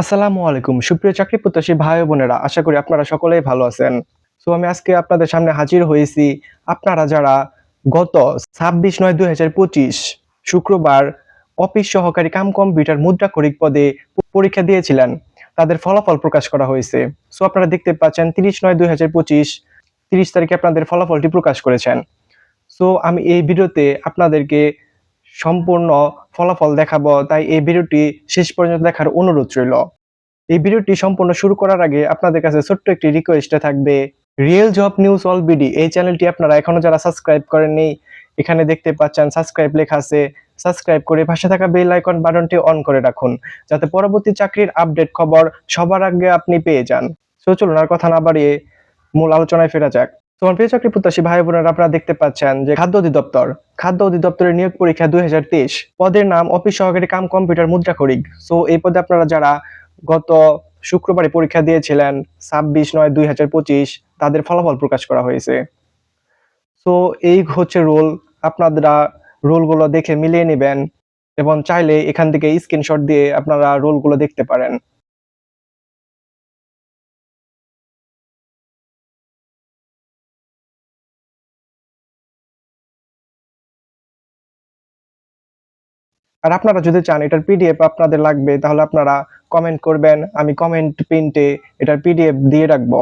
আসসালামু আলাইকুম। সুপ্রিয় চাকরি প্রত্যাশী ভাই বোনেরা, আশা করি আপনারা সকলেই ভালো আছেন। সো আমি আজকে আপনাদের সামনে হাজির হয়েছি আপনারা যারা গত ছাব্বিশ নয় দুই হাজার পঁচিশ শুক্রবার অফিস সহকারী কাম কম্পিউটার মুদ্রা করিক পদে পরীক্ষা দিয়েছিলেন, তাদের ফলাফল প্রকাশ করা হয়েছে। সো আপনারা দেখতে পাচ্ছেন তিরিশ নয় দুই হাজার পঁচিশ, তিরিশ তারিখে আপনাদের ফলাফলটি প্রকাশ করেছেন। সো আমি এই ভিডিওতে আপনাদেরকে সম্পূর্ণ ফলাফল দেখাবো। তাই এই ভিডিওটি শেষ পর্যন্ত দেখার অনুরোধ রইল। এই ভিডিওটি সম্পূর্ণ শুরু করার আগে আপনাদের কাছে ছোট্ট একটি রিকোয়েস্টে থাকবে। Real job news all BD এই চ্যানেলটি আপনারা এখনও যারা সাবস্ক্রাইব করেননি, এখানে দেখতে পাচ্ছেন সাবস্ক্রাইব লেখা আছে। সাবস্ক্রাইব করে পাশে থাকা বেল আইকন বাটনটি অন করে রাখুন, যাতে পরবর্তী চাকরির আপডেট খবর সবার আগে আপনি পেয়ে যান। সো চলুন আর কথা না বাড়িয়ে মূল আলোচনায় ফেরা যাক। তোমার প্রিয় চাকরি প্রত্যাশী ভাই বোনেরা, আপনারা দেখতে পাচ্ছেন যে খাদ্য অধিদপ্তর। খাদ্য অধিদপ্তরের নিয়োগ পরীক্ষা দুই হাজার তেইশ। পদের নাম অফিস সহকারী কাম কম্পিউটার মুদ্রা করিক সো এই পদে আপনারা যারা গত শুক্রবারে পরীক্ষা দিয়েছিলেন, ছাব্বিশ নয় দুই হাজার পঁচিশ, তাদের ফলাফল প্রকাশ করা হয়েছে। সো এই হচ্ছে রোল আপনারা রোলগুলো দেখে মিলিয়ে নেবেন এবং চাইলে এখান থেকে স্ক্রিনশট দিয়ে আপনারা রোলগুলো দেখতে পারেন। আর আপনারা যদি চান এটার পিডিএফ আপনাদের লাগবে, তাহলে আপনারা কমেন্ট করবেন, আমি কমেন্ট প্রিন্টে এটার পিডিএফ দিয়ে রাখব।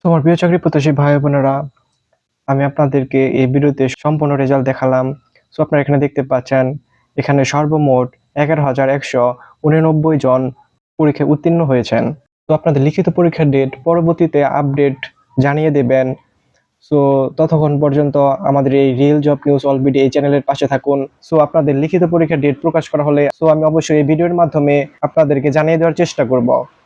তো আমার প্রিয় চাকরি প্রত্যাশী ভাই বোনেরা, আমি আপনাদেরকে এই ভিডিওতে সম্পূর্ণ রেজাল্ট দেখালাম। সো আপনারা এখানে দেখতে পাচ্ছেন, এখানে সর্বমোট এগারো হাজার একশো উননব্বই জন পরীক্ষায় উত্তীর্ণ হয়েছেন। তো আপনাদের লিখিত পরীক্ষার ডেট পরবর্তীতে আপডেট জানিয়ে দেবেন। সো ততক্ষণ পর্যন্ত আমাদের এই রিয়েল জব নিউজ অলবিডি এই চ্যানেলের পাশে থাকুন। সো আপনাদের লিখিত পরীক্ষার ডেট প্রকাশ করা হলে সো আমি অবশ্যই এই ভিডিওর মাধ্যমে আপনাদেরকে জানিয়ে দেওয়ার চেষ্টা করব।